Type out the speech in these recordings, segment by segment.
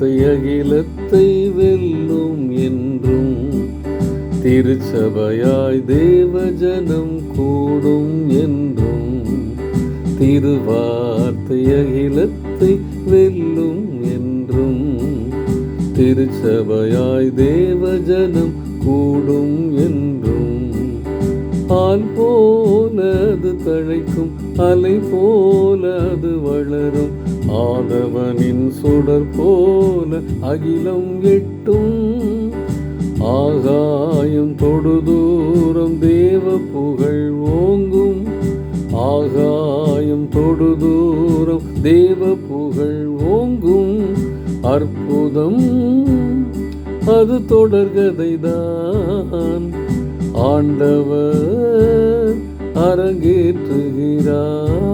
வார்த்தை அகிலத்தை வெல்லும் என்றும் திருச்சபையாய் தேவஜனம் கூடும் என்றும் திருவார்த்தை அகிலத்தை வெல்லும் என்றும் திருச்சபையாய் தேவஜனம் கூடும் என்றும் ஆள் போல அது தழைக்கும் அலை போல அது வளரும் ஆதவனின் சுடர் போல அகிலம் எட்டும். ஆகாயம் தொடுதூரம் தேவ புகழ் ஓங்கும். ஆகாயம் தொடுதூரம் தேவ புகழ் ஓங்கும். அற்புதம் அது தொடர்கதைதான் ஆண்டவர் அரங்கேற்றுகிறார்.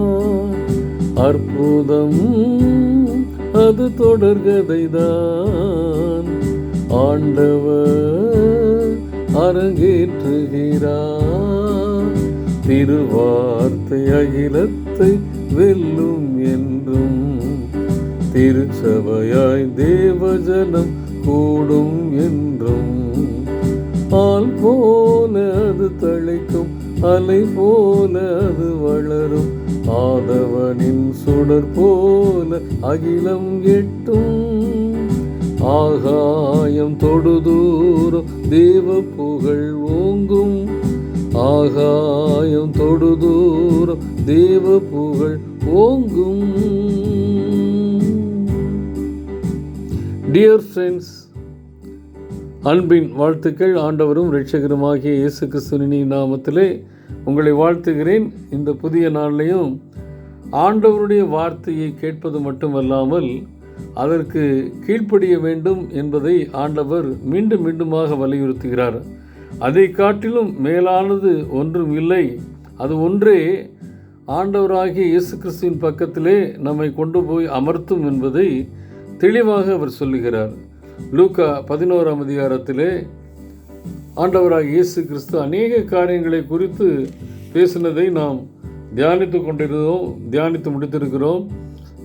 அற்புதம். அது தொடர்கதைதான் ஆண்டவர் அரங்கேற்றுகிறார். திருவார்த்தை அகிலத்தை வெல்லும் என்றும் திருச்சபையாய் தேவஜனம் கூடும் என்றும். ஆள் போல அது தழைக்கும் அலை போல அது வளரும். ஆதவனின் சுடர் போல அகிலம் எட்டும். ஆகாயம் தொடுதூரம் தேவ புகழ் ஓங்கும். ஆகாயம் தொடுதூரம் தேவ புகழ் ஓங்கும். டியர் ஃப்ரெண்ட்ஸ் அன்பின் வாழ்த்துக்கள். ஆண்டவரும் ரட்சகருமாகிய இயேசு கிறிஸ்துவின் நாமத்திலே உங்களை வாழ்த்துகிறேன். இந்த புதிய நாள்லையும் ஆண்டவருடைய வார்த்தையை கேட்பது மட்டுமல்லாமல் அதற்கு கீழ்ப்படிய வேண்டும் என்பதை ஆண்டவர் மீண்டும் மீண்டுமாக வலியுறுத்துகிறார். அதை காட்டிலும் மேலானது ஒன்றும் இல்லை. அது ஒன்றே ஆண்டவராகிய இயேசு கிறிஸ்துவின் பக்கத்திலே நம்மை கொண்டு போய் அமர்த்தும் என்பதை தெளிவாக அவர் சொல்லுகிறார். லூக்கா பதினோராம் அதிகாரத்திலே ஆண்டவராக இயேசு கிறிஸ்து அநேக காரியங்களை குறித்து பேசினதை நாம் தியானித்து கொண்டிருந்தோம் தியானித்து முடித்திருக்கிறோம்.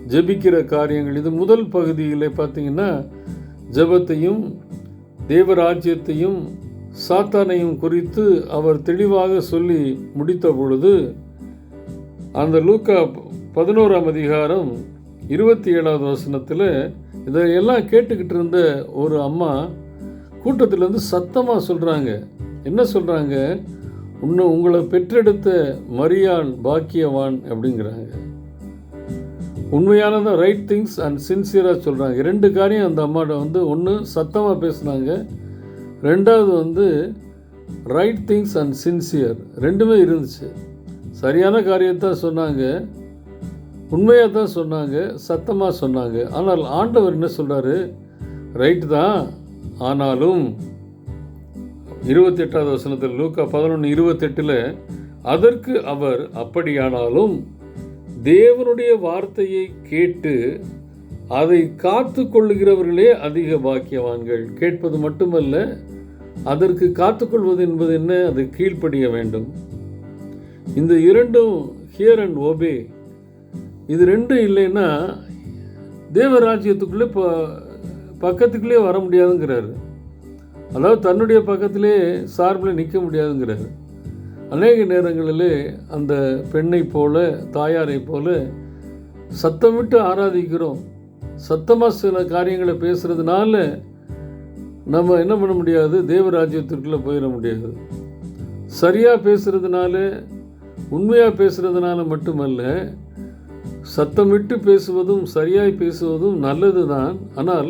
ஜெபிக்கிற காரியங்கள். இது முதல் பகுதியில் பார்த்தீங்கன்னா ஜெபத்தையும் தேவராஜ்யத்தையும் சாத்தானையும் குறித்து அவர் தெளிவாக சொல்லி முடித்த பொழுது அந்த லூக்கா பதினோராம் அதிகாரம் இருபத்தி ஏழாவது வசனத்தில் இதையெல்லாம் கேட்டுக்கிட்டு இருந்த ஒரு அம்மா கூட்டத்தில் வந்து சத்தமாக சொல்கிறாங்க என்ன சொல்கிறாங்க உன்னை உங்களை பெற்றெடுத்த மரியாள் பாக்கியவான் அப்படிங்கிறாங்க. உண்மையானதான் ரைட் திங்ஸ் அண்ட் சின்சியராக சொல்கிறாங்க ரெண்டு காரியம் அந்த அம்மாட்ட வந்து ஒன்று சத்தமாக பேசுனாங்க. ரெண்டாவது வந்து ரைட் திங்ஸ் அண்ட் சின்சியர் ரெண்டுமே இருந்துச்சு. சரியான காரியத்தான் சொன்னாங்க. உண்மையாக தான் சொன்னாங்க. சத்தமாக சொன்னாங்க. ஆனால் ஆண்டவர் என்ன சொல்கிறாரு ரைட்டு தான். ஆனாலும் இருபத்தெட்டாவது வசனத்தில் லூக்கா பதினொன்று இருபத்தெட்டில் அதற்கு அவர் அப்படியானாலும் தேவனுடைய வார்த்தையை கேட்டு அதை காத்து கொள்ளுகிறவர்களே அதிக பாக்கியவான்கள். கேட்பது மட்டுமல்ல அதற்கு காத்துக்கொள்வது என்பது என்ன? அது கீழ்ப்படிய வேண்டும். இந்த இரண்டும் ஹியர் அண்ட் ஓபே இது ரெண்டும் இல்லைன்னா தேவராஜ்யத்துக்குள்ளே இப்போ பக்கத்துக்குள்ளே வர முடியாதுங்கிறாரு. அதாவது தன்னுடைய பக்கத்திலே சார்பில் நிற்க முடியாதுங்கிறாரு. அநேக நேரங்களிலே அந்த பெண்ணை போல தாயாரை போல சத்தமிட்டு ஆராதிக்கிறோம். சத்தமாக சில காரியங்களை பேசுகிறதுனால நம்ம என்ன பண்ண முடியாது? தேவராஜ்யத்திற்குள்ளே போயிட முடியாது. சரியாக பேசுகிறதுனால உண்மையாக பேசுகிறதுனால மட்டுமல்ல சத்தமிட்டு பேசுவதும் சரியாய் பேசுவதும் நல்லது தான் ஆனால்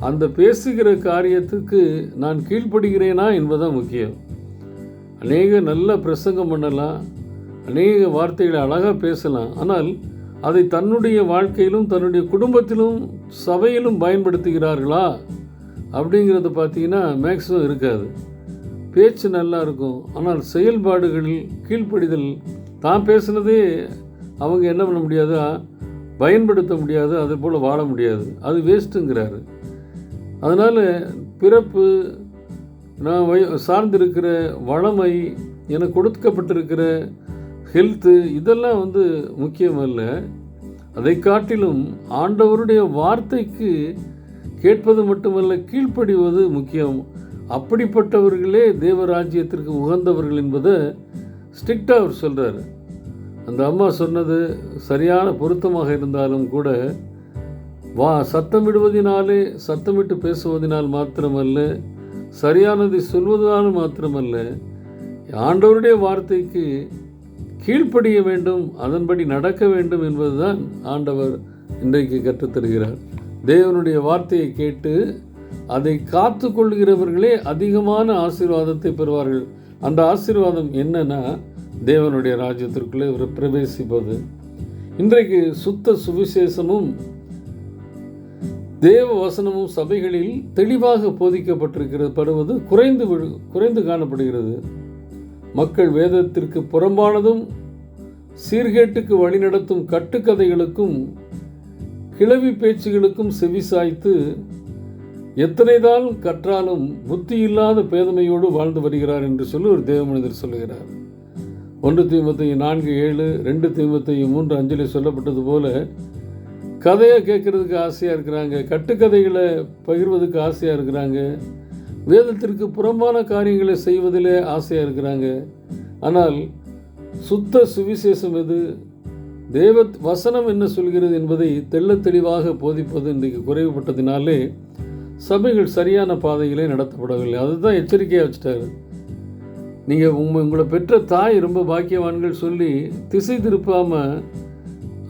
அந்த பேசுகிற காரியத்துக்கு நான் கீழ்ப்படுகிறேனா என்பதுதான் முக்கியம். அநேக நல்ல பிரசங்கம் பண்ணலாம் அநேக வார்த்தைகளை அழகாக பேசலாம். ஆனால் அதை தன்னுடைய வாழ்க்கையிலும் தன்னுடைய குடும்பத்திலும் சபையிலும் பயன்படுத்துகிறார்களா அப்படிங்கிறத பார்த்தீங்கன்னா மேக்ஸிமம் இருக்காது. பேச்சு நல்லா இருக்கும். ஆனால் செயல்பாடுகளில் கீழ்ப்படிதல் தான் பேசுனதே அவங்க என்ன பண்ண முடியாது பயன்படுத்த முடியாது அதே போல் வாழ முடியாது. அது வேஸ்ட்டுங்கிறாரு அதனால் பிறப்பு நான் வை சார்ந்திருக்கிற வளமை எனக்கு கொடுக்கப்பட்டிருக்கிற ஹெல்த்து இதெல்லாம் வந்து முக்கியம் அதை காட்டிலும் ஆண்டவருடைய வார்த்தைக்கு கேட்பது மட்டுமல்ல கீழ்ப்படிவது முக்கியம். அப்படிப்பட்டவர்களே தேவராஜ்யத்திற்கு உகந்தவர்கள் என்பதை ஸ்ட்ரிக்டாக அவர் சொல்கிறார் அந்த அம்மா சொன்னது சரியான பொருத்தமாக இருந்தாலும் கூட வா சத்தமிடுவதினாலே சத்தமிட்டு பேசுவதனால் மாத்திரமல்ல சரியானதை சொல்வதனால் மாத்திரமல்ல ஆண்டவருடைய வார்த்தைக்கு கீழ்ப்படிய வேண்டும் அதன்படி நடக்க வேண்டும் என்பதுதான் ஆண்டவர் இன்றைக்கு கற்றுத்தருகிறார். தேவனுடைய வார்த்தையை கேட்டு அதை காத்து கொள்கிறவர்களே அதிகமான ஆசீர்வாதத்தை பெறுவார்கள். அந்த ஆசீர்வாதம் என்னன்னா தேவனுடைய ராஜ்யத்திற்குள்ளே இவர் பிரவேசிப்பது. இன்றைக்கு சுத்த சுவிசேஷமும் தேவ வசனமும் சபைகளில் தெளிவாக போதிக்கப்பட்டிருக்கிறது படுவது குறைந்து விழு குறைந்து காணப்படுகிறது. மக்கள் வேதத்திற்கு புறம்பானதும் சீர்கேட்டுக்கு வழிநடத்தும் கட்டுக்கதைகளுக்கும் கிளவி பேச்சுகளுக்கும் செவிசாய்த்து எத்தனைதான் கற்றாலும் புத்தி இல்லாத பேதமையோடு வாழ்ந்து வருகிறார் என்று சொல்லி ஒரு தேவ மனிதர் சொல்லுகிறார். ஒன்று தீமத்தையும் நான்கு ஏழு ரெண்டு தீமத்தையும் மூன்று அஞ்சலி சொல்லப்பட்டது போல கதையை கேட்குறதுக்கு ஆசையாக இருக்கிறாங்க கட்டுக்கதைகளை பகிர்வதற்கு ஆசையாக இருக்கிறாங்க வேதத்திற்கு புறம்பான காரியங்களை செய்வதிலே ஆசையாக இருக்கிறாங்க. ஆனால் சுத்த சுவிசேஷம் எது? தேவ வசனம் என்ன சொல்கிறது என்பதை தெள்ளத் தெளிவாக போதிப்பது இன்றைக்கு குறைவுபட்டதினாலே சபைகள் சரியான பாதையிலே நடத்தப்படவில்லை. அதுதான் எச்சரிக்கையாக வச்சுட்டாரு. நீங்கள் உங்க உங்களை பெற்ற தாய் ரொம்ப பாக்கியவான்கள் சொல்லி திசை திருப்பாமல்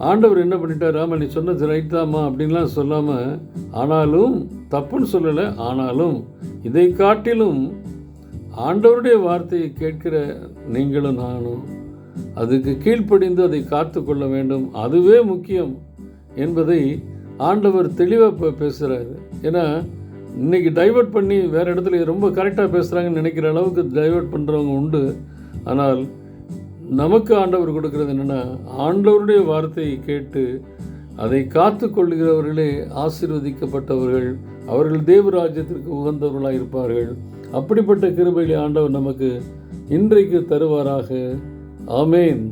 ஆண்டவர் என்ன பண்ணிட்டார்? ஆமா நீ சொன்னது ரைட் தாம்மா அப்படின்லாம் சொல்லாமல் ஆனாலும் தப்புன்னு சொல்லலை ஆனாலும் இதை காட்டிலும் ஆண்டவருடைய வார்த்தையை கேட்கிற நீங்களும் நானும் அதுக்கு கீழ்ப்படிந்து அதை காத்து கொள்ள வேண்டும். அதுவே முக்கியம் என்பதை ஆண்டவர் தெளிவாக பேசுகிறாரு ஏன்னா இன்னைக்கு டைவர்ட் பண்ணி வேறு இடத்துல ரொம்ப கரெக்டாக பேசுகிறாங்கன்னு நினைக்கிற அளவுக்கு டைவர்ட் பண்ணுறவங்க உண்டு. ஆனால் நமக்கு ஆண்டவர் கொடுக்கிறது என்னென்னா ஆண்டவருடைய வார்த்தையை கேட்டு அதை காத்து கொள்கிறவர்களே ஆசீர்வதிக்கப்பட்டவர்கள் அவர்கள் தேவராஜ்யத்திற்கு உகந்தவர்களாக இருப்பார்கள். அப்படிப்பட்ட கிருபைகளை ஆண்டவர் நமக்கு இன்றைக்கு தருவாராக. ஆமேன்.